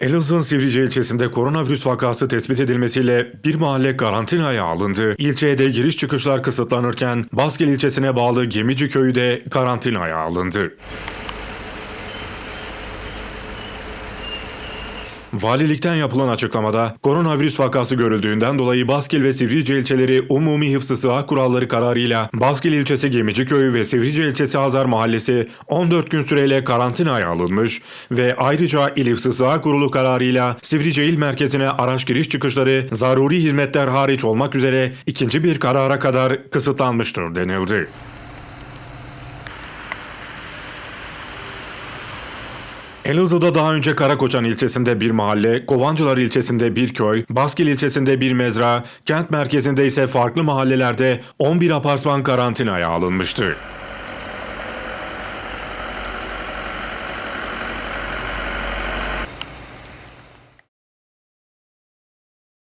Elazığ'ın Sivrice ilçesinde koronavirüs vakası tespit edilmesiyle bir mahalle karantinaya alındı. İlçeye de giriş çıkışlar kısıtlanırken Baskil ilçesine bağlı Gemici köyü de karantinaya alındı. Valilikten yapılan açıklamada koronavirüs vakası görüldüğünden dolayı Baskil ve Sivrice ilçeleri umumi hıfzı sıhhat kuralları kararıyla Baskil ilçesi Gemici köyü ve Sivrice ilçesi Hazar mahallesi 14 gün süreyle karantinaya alınmış ve ayrıca İl Hıfzı Sıhhat Kurulu kararıyla Sivrice il merkezine araç giriş çıkışları zaruri hizmetler hariç olmak üzere ikinci bir karara kadar kısıtlanmıştır denildi. Elazığ'da daha önce Karakoçan ilçesinde bir mahalle, Kovancılar ilçesinde bir köy, Baskil ilçesinde bir mezra, kent merkezinde ise farklı mahallelerde 11 apartman karantinaya alınmıştı.